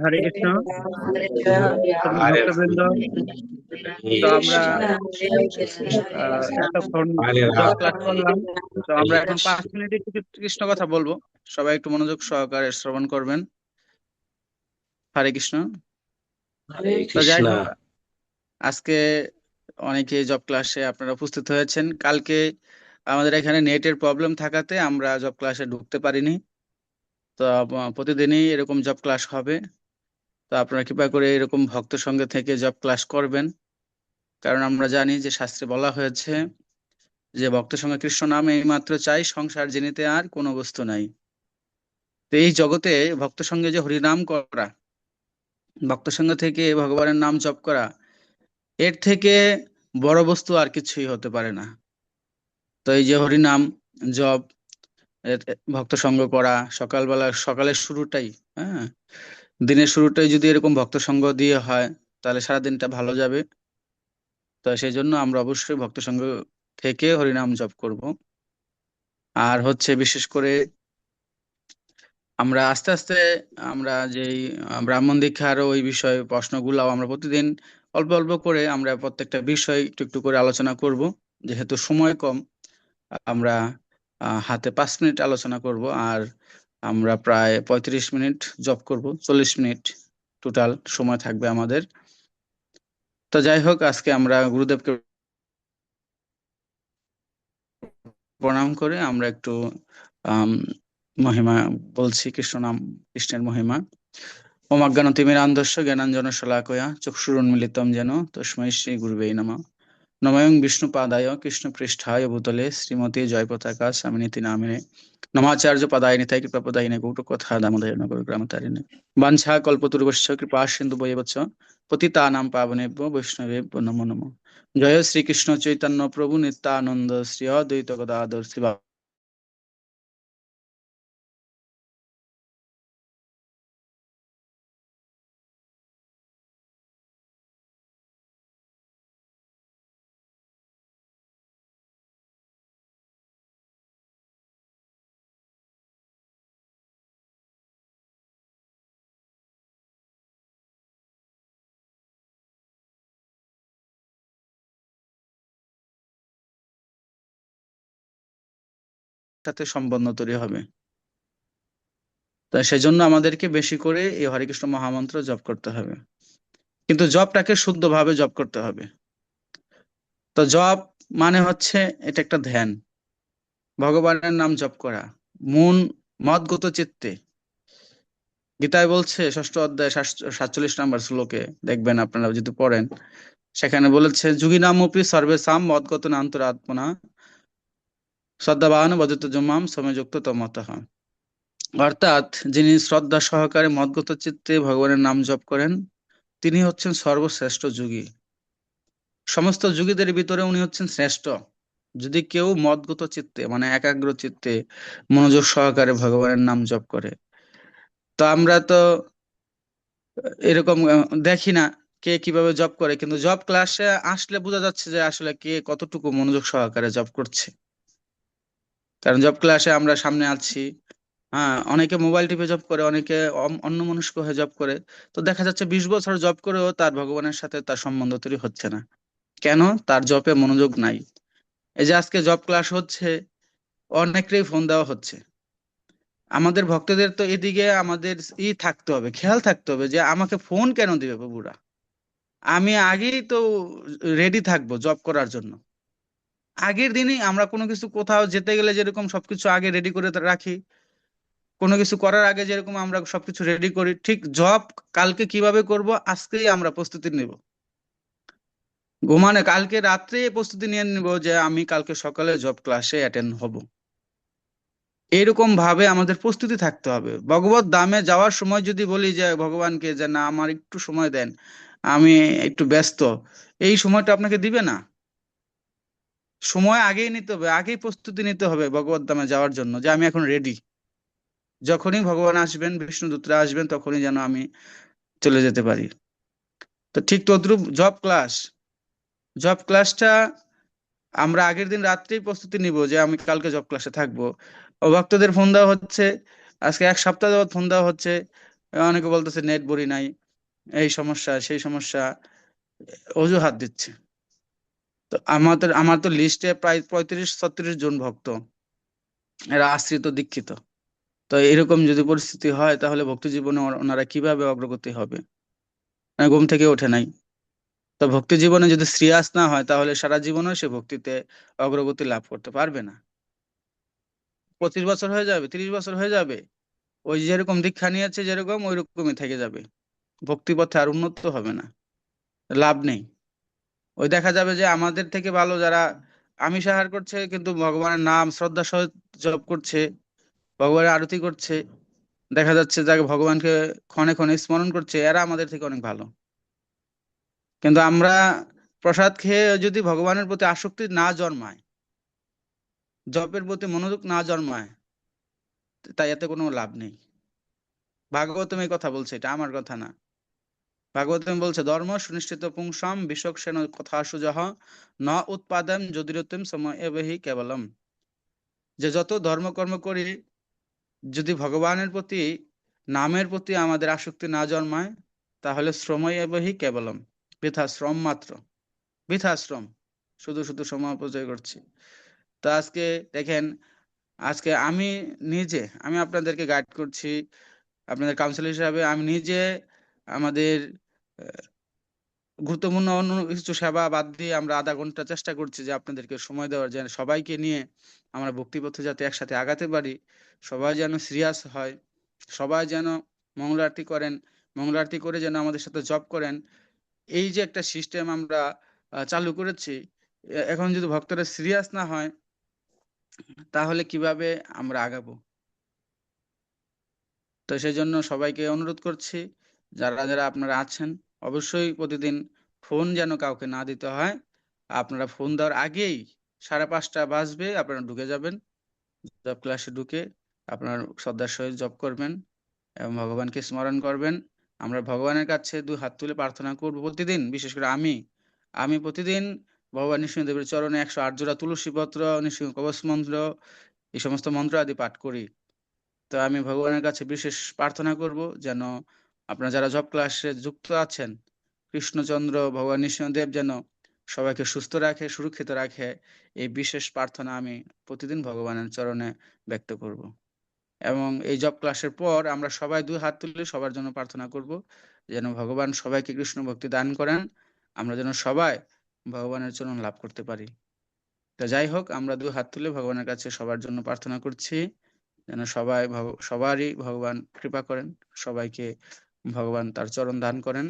হরে কৃষ্ণ তো আমরা করলাম তো আমরা এখন পাঁচ কৃষ্ণ কথা বলব সবাই একটু মনোযোগ সহকারে শ্রবণ করবেন হরে কৃষ্ণ আজকে অনেকে জব ক্লাসে আপনারা উপস্থিত হয়েছেন কালকে আমাদের এখানে নেটের প্রবলেম থাকাতে আমরা জব ক্লাসে ঢুকতে পারিনি তো প্রতিদিনই এরকম জব ক্লাস হবে। তো আপনারা কৃপা করে এরকম ভক্ত সঙ্গে থেকে জব ক্লাস করবেন। কারণ আমরা জানি যে শাস্ত্রে বলা হয়েছে যে ভক্ত সঙ্গে কৃষ্ণ নাম এইমাত্র চাই, সংসার জেনিতে আর কোনো বস্তু নাই। তো এই জগতে ভক্ত সঙ্গে যে হরিনাম করা ভক্ত সঙ্গে থেকে ভগবানের নাম জপ করা, এর থেকে বড় বস্তু আর কিছুই হতে পারে না। তো এই যে হরিনাম, জপ ভক্ত সঙ্গ করা, সকালবেলা, সকালের শুরুটাই হ্যাঁ? দিনের শুরুটাই যদি এরকম ভক্ত সঙ্গ দিয়ে হয়, তাহলে সারা দিনটা ভালো যাবে। তো সেই জন্য আমরা অবশ্যই ভক্ত সঙ্গ থেকে হরিনাম জপ করব। আর হচ্ছে বিশেষ করে আমরা আস্তে আস্তে আমরা যেই ব্রাহ্মণ দীক্ষার ওই বিষয়ে প্রশ্নগুলো আমরা প্রতিদিন অল্প অল্প করে আমরা প্রত্যেকটা বিষয় একটু একটু করে আলোচনা করব। যেহেতু সময় কম, আমরা হাতে পাঁচ মিনিট আলোচনা করব আর আমরা প্রায় পঁয়ত্রিশ মিনিট জব করব, চল্লিশ মিনিট টোটাল সময় থাকবে আমাদের। তো যাই হোক, আজকে আমরা গুরুদেবকে প্রণাম করে আমরা একটু মহিমা বলছি, কৃষ্ণ নাম, কৃষ্ণের মহিমা। ওম অজ্ঞানতিমিরান্ধস্য জ্ঞানাঞ্জন শলাকয়া চক্ষুরুন্মিলিতম যেন তস্मै শ্রী গুরুবেই নমঃ। নময়ং বিষ্ণুপাদায় কৃষ্ণপৃষ্ঠায় ভূতলে শ্রীমতী জয়পতাকা স্বামিনীতি নামিনে নমাচার্য পদায় নিতাই কৌটুক কথা দামোদয় নগর গ্রামতারিণে। বাঞ্ছা কল্পতরুবশ্য কৃপা সিন্ধু বৈবচ্চ পতিতানাং পাবনে বৈষ্ণবে নমো নমঃ। জয় শ্রীকৃষ্ণ চৈতন্য প্রভু নিত্যানন্দ শ্রী অদ্বৈত গদাধর শ্রী সাথে সম্বন্ধ তৈরি হবে। তো সেজন্য আমাদেরকে বেশি করে এই হরে কৃষ্ণ মহামন্ত্র জপ করতে হবে। কিন্তু জপটাকে শুদ্ধভাবে জপ করতে হবে। তো জপ মানে হচ্ছে এটা একটা ধ্যান। ভগবানের নাম জপ করা। মন মদগত চিত্তে। গীতায় বলছে, ষষ্ঠ অধ্যায় সাতচল্লিশ নাম্বার শ্লোকে, দেখবেন আপনারা যদি পড়েন, সেখানে বলেছে যুগি নামপি সর্বেশাম মদগত নান্তরাত্মনা শ্রদ্ধাবান বদত জমাম সমযুক্ত তমতঃ অর্থাৎ যিনি শ্রদ্ধা সহকারে মদগত চিত্তে ভগবানের নাম জপ করেন, তিনি হচ্ছেন সর্বশ্রেষ্ঠ যুগী। সমস্ত যুগীদের ভিতরে উনি হচ্ছেন শ্রেষ্ঠ। যদি কেউ মদগত চিত্তে মানে একাগ্র চিত্তে মনোযোগ সহকারে ভগবানের নাম জপ করে, তো আমরা তো এরকম দেখি না কে কীভাবে জব করে, কিন্তু জব ক্লাসে আসলে বোঝা যাচ্ছে যে আসলে কে কতটুকু মনোযোগ সহকারে জব করছে। কারণ জব ক্লাসে আমরা সামনে আছি। হ্যাঁ অনেকে মোবাইল টিপে জব করে, অনেকে অন্য মনস্ক হয়ে জব করে। তো দেখা যাচ্ছে বিশ বছর জব করেও তার ভগবানের সাথে তার সম্বন্ধ তৈরি হচ্ছে না। কেন? তার জবে মনোযোগ নাই। এই যে আজকে জব ক্লাস হচ্ছে, অনেকেরই ফোন দেওয়া হচ্ছে। আমাদের ভক্তদের তো এদিকে আমাদের ই থাকতে হবে, খেয়াল থাকতে হবে যে আমাকে ফোন কেন দিবে বাবুরা? আমি আগেই তো রেডি থাকব জব করার জন্য। আগের দিনই আমরা কোনো কিছু কোথাও যেতে গেলে যেরকম সবকিছু আগে রেডি করে রাখি। কোনো কিছু করার আগে যেরকম আমরা সবকিছু রেডি করি, ঠিক জব কালকে কীভাবে করব, আজকেই আমরা প্রস্তুতি নেব। ঘুমানে কালকে রাত্রে প্রস্তুতি নিয়ে নিব যে আমি কালকে সকালে জব ক্লাসে অ্যাটেন্ড হব। এরকম ভাবে আমাদের প্রস্তুতি থাকতে হবে। ভগবত দামে যাওয়ার সময় যদি বলি যে ভগবানকে যে না, আমার একটু সময় দেন, আমি একটু ব্যস্ত, এই সময়টা আপনাকে দিবে না? সময় আগেই নিতে হবে, আগেই প্রস্তুতি নিতে হবে ভগবত ধামে যাওয়ার জন্য যে আমি এখন রেডি যখনই ভগবান আসবেন, বিষ্ণু দূতরা আসবেন, তখনই যেন আমি চলে যেতে পারি। তো ঠিক তদ্রুপ জব ক্লাস জব ক্লাসটা আমরা আগের দিন রাত্রেই প্রস্তুতি নিব যে আমি কালকে জব ক্লাসে থাকব। ভক্তদের ফোন দেওয়া হচ্ছে, আজকে এক সপ্তাহ যাবত ফোন দেওয়া হচ্ছে। অনেকে বলতেছে নেট বড়ি নাই, এই সমস্যা, সেই সমস্যা, অজুহাত দিচ্ছে। তো আমাদের, আমার তো লিস্টে প্রায় পঁয়ত্রিশ, ছত্রিশ জন ভক্ত এরা আশ্রিত, দীক্ষিত। তো এরকম যদি পরিস্থিতি হয়, তাহলে ভক্তি জীবনে ওনারা কীভাবে অগ্রগতি হবে? মানে ঘুম থেকে ওঠে নাই। তো ভক্তি জীবনে যদি শ্রেয়াস না হয়, তাহলে সারা জীবনেও সে ভক্তিতে অগ্রগতি লাভ করতে পারবে না। পঁচিশ বছর হয়ে যাবে, তিরিশ বছর হয়ে যাবে, ওই যেরকম দীক্ষা নিয়েছে যেরকম ওই রকমই থেকে যাবে। ভক্তি পথে আর উন্নত হবে না। লাভ নেই। ওই দেখা যাবে যে আমাদের থেকে ভালো যারা আমিষ আহার করছে, কিন্তু ভগবানের নাম শ্রদ্ধা সহ জপ করছে, ভগবানের আরতি করছে, দেখা যাচ্ছে যাকে ভগবানকে ক্ষণে ক্ষণে স্মরণ করছে, এরা আমাদের থেকে অনেক ভালো। কিন্তু আমরা প্রসাদ খেয়ে যদি ভগবানের প্রতি আসক্তি না জন্মায়, জপের প্রতি মনোযোগ না জন্মায় তাই এতে কোনো লাভ নেই। ভাগবতম এই কথা বলছে, এটা আমার কথা না। ভাগবতম বলছে, ধর্ম, সুনিশ্চিত পুংসাম বিশক সেন কথা সুজহ, ন উৎপাদন যদিরতিম সময় এবহি কেবলম। যে যত ধর্মকর্ম করি, যদি ভগবানের প্রতি, নামের প্রতি আমাদের আসক্তি না জন্মায়, তাহলে শ্রমই এবহি কেবলম। বৃথা শ্রম মাত্র। বৃথা শ্রম। শুধু শুধু সময় অপচয় করছি। তো আজকে দেখেন, আজকে আমি নিজে, আমি আপনাদেরকে গাইড করছি। আপনাদের কাউন্সিলর হিসাবে আমি নিজে আমাদের গুরুত্বপূর্ণ অন্য কিছু সেবা বাদ দিয়ে আমরা আধা ঘণ্টা চেষ্টা করছি যে আপনাদেরকে সময় দেওয়ার, যেন সবাইকে নিয়ে আমরা ভক্তিপথে যাতে একসাথে আগাতে পারি। সবাই যেন সিরিয়াস হয়, সবাই যেন মঙ্গল আরতি করেন মঙ্গল আরতি করে যেন আমাদের সাথে জব করেন। এই যে একটা সিস্টেম আমরা চালু করেছি এখন যদি ভক্তরা সিরিয়াস না হয়, তাহলে কীভাবে আমরা আগাবো? তো সেই জন্য সবাইকে অনুরোধ করছি, যারা যারা আপনারা আছেন অবশ্যই প্রতিদিন ফোন যেন কাউকে না দিতে হয়। আপনারা ফোন দেওয়ার আগেই সাড়ে পাঁচটা বাজবে, আপনারা ঢুকে যাবেন। জব ক্লাসে ঢুকে আপনার শ্রদ্ধার সহিত জব করবেন এবং ভগবানকে স্মরণ করবেন। আমরা ভগবানের কাছে দুই হাত তুলে প্রার্থনা করব প্রতিদিন, বিশেষ করে আমি। আমি প্রতিদিন ভগবান নৃসিংহদেবের চরণে একশো আট জোড়া তুলসী পত্র নৃসিংহ কবচ মন্ত্র, এই সমস্ত মন্ত্র আদি পাঠ করি। তো আমি ভগবানের কাছে বিশেষ প্রার্থনা করব যেন আপনারা যারা জব ক্লাসে যুক্ত আছেন, কৃষ্ণচন্দ্র, ভগবান নৃসিংহদেব যেন সবাইকে সুস্থ রাখে, সুরক্ষিত রাখে, এই বিশেষ প্রার্থনা আমি প্রতিদিন ভগবানের চরণে ব্যক্ত করব। এবং এই জব ক্লাসের পর আমরা সবাই দুই হাত তুলে সবার জন্য প্রার্থনা করব, যেন ভগবান সবাইকে কৃষ্ণ ভক্তি দান করেন, আমরা যেন সবাই ভগবানের চরণ লাভ করতে পারি। তো যাই হোক, আমরা দুই হাত তুলে ভগবানের কাছে সবার জন্য প্রার্থনা করছি, যেন সবাই সবারই ভগবান কৃপা করেন, সবাইকে ভগবান তার চরণ দান করেন।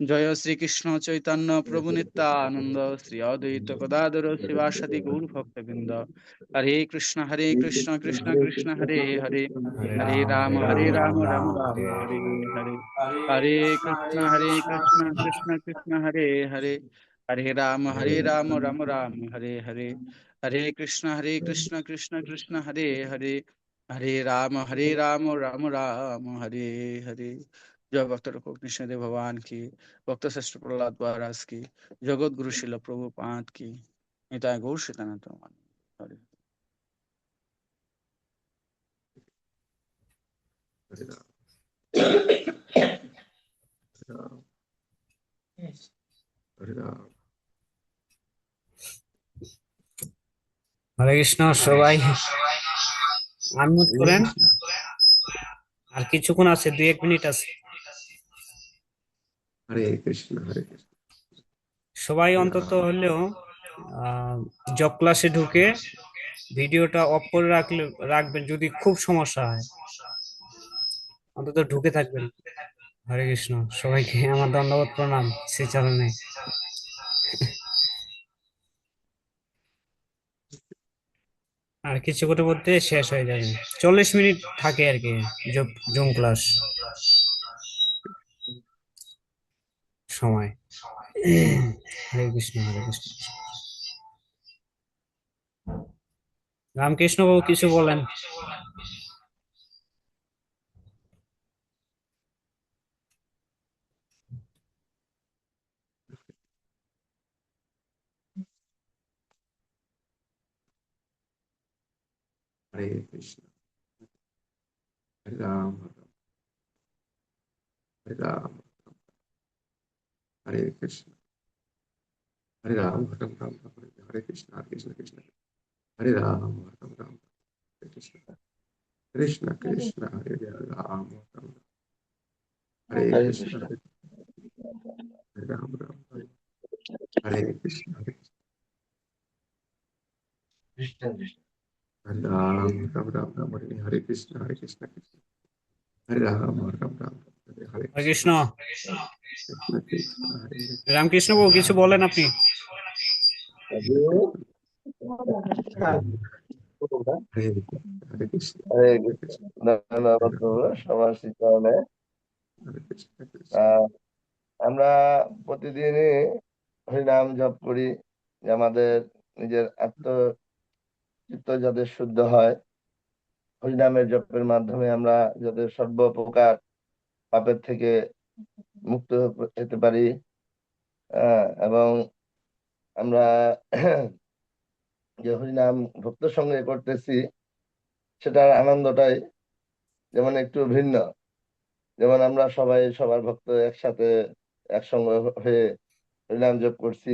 জয় শ্রীকৃষ্ণ চৈতন্য প্রভু নিত্যানন্দ শ্রী অদ্বৈত গদাধর শিবাসাদি গৌর ভক্তবৃন্দ। হরে কৃষ্ণ হরে কৃষ্ণ কৃষ্ণ কৃষ্ণ, হরে হরে। হরে রাম হরে রাম রাম রাম, হরে হরে। হরে কৃষ্ণ হরে কৃষ্ণ কৃষ্ণ কৃষ্ণ, হরে হরে। হরে রাম হরে রাম রাম রাম, হরে হরে। হরে কৃষ্ণ হরে কৃষ্ণ কৃষ্ণ কৃষ্ণ, হরে হরে। হরে রাম হরে রাম রাম রাম, হরে হরে। জয় ভক্ত রূপ কৃষ্ণদেব ভগবান কি ভক্ত শ্রেষ্ঠ প্রহ্লাদ মহারাজ কি জগৎ গুরু শিল প্রভু পাঁত কি এটা গৌর সীতানাথ হরে হরে কৃষ্ণ সবাই আনমিউট করেন আর কিছুক্ষণ আছে দুই এক মিনিট আছে। সবাই অন্তত হলেও জব ক্লাসে ঢুকে ভিডিওটা অফ করে রাখলে, রাখবেন যদি খুব সমস্যা হয়। অন্তত ঢুকে থাকবেন। হরে কৃষ্ণ, সবাইকে আমার ধন্যবাদ, প্রণাম শ্রীচরণে আর কিছু কিছুক্ষণের মধ্যে শেষ হয়ে যাবে। চল্লিশ মিনিট থাকে আর কি জুম ক্লাস। সময়। হরে কৃষ্ণ হরে কৃষ্ণ। রামকৃষ্ণ বাবু কিছু বলেন। হরে Krishna. Hare Ram, Hare Ram, Hare Krishna, Hare Ram, Hare Ram, Hare Hare Krishna, Hare Krishna, Krishna, Hare Ram, Hare Ram, Hare Krishna, Krishna, Krishna, Hare Ram, Hare Ram, Hare Hare Krishna, Hare Ram, Ram, Hare Hare Krishna, Hare Krishna Krishna. Hare Ram, Ram, Ram, Ram, Hare Hare Krishna, Hare Krishna, Krishna, Hare Ram, Ram, Ram, Hare Hare হরে Krishna Krishna, Krishna, Hare Ramakrishna বাবু, কিছু বলেন আপনি? আমরা প্রতিদিনই হরিনাম জপ করি যে আমাদের নিজের আত্ম চিত্ত যাতে শুদ্ধ হয়। হরিনামের জপের মাধ্যমে আমরা যাতে সর্বপ্রকার পাপের থেকে মুক্ত হতে পারি এবং আমরা যে হরিনাম ভক্ত সঙ্গে করতেছি, সেটার আনন্দটাই যেমন একটু ভিন্ন। যেমন আমরা সবাই, সবার ভক্ত একসাথে একসঙ্গে হয়ে হরিনাম জপ করছি।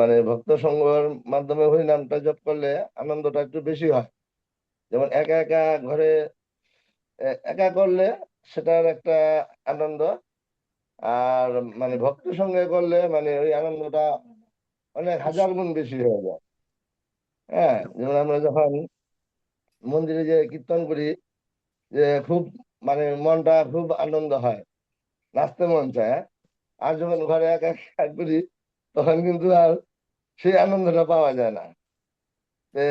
মানে ভক্ত সঙ্গের মাধ্যমে হরিনামটা জপ করলে আনন্দটা একটু বেশি হয়। যেমন একা একা ঘরে একা করলে সেটার একটা আনন্দ আর মানে ভক্ত সঙ্গে করলে মানে ওই আনন্দটা অনেক হাজার গুণ বেশি হয়ে যায় হ্যাঁ যেমন আমরা যখন মন্দিরে যে কীর্তন করি যে খুব মানে মনটা খুব আনন্দ হয় নাচতে মন চায়? আর যখন ঘরে একা একা করি তখন কিন্তু আর সেই আনন্দটা পাওয়া যায় না.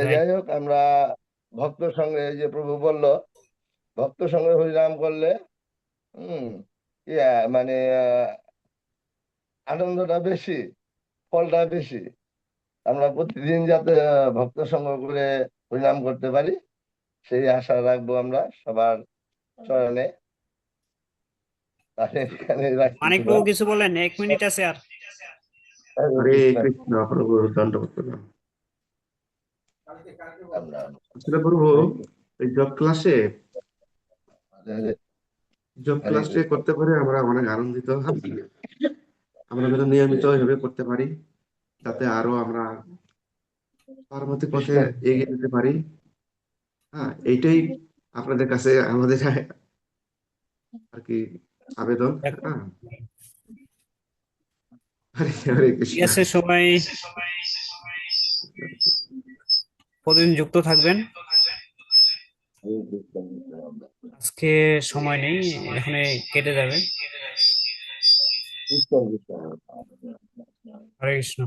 যাই হোক আমরা ভক্ত সঙ্গে এই যে প্রভু বলল ভক্ত সঙ্গে হরিনাম করলে হম ইয়া মানে আনন্দটা বেশি ফলটা বেশি। আমরা প্রতিদিন যাতে ভক্ত সঙ্গ করে হরিনাম করতে পারি সেই আশা রাখব আমরা সবার চরণে। মানিক বাবু কিছু বলেন? এক মিনিট আছে আর। প্রভু প্রভু এই জব ক্লাসে জব করতে পারে আমরা অনেক আনন্দিত। আমরা যেন নিয়মিত এভাবে করতে পারি যাতে আরও আমরা পার্বতী পথে এগিয়ে যেতে পারি। হ্যাঁ এইটাই আপনাদের কাছে আমাদের আর কি আবেদন। হ্যাঁ। সবাই প্রতিদিন যুক্ত থাকবেন? আজকে সময় নেই এখানে কেটে যাবে। হরে কৃষ্ণ।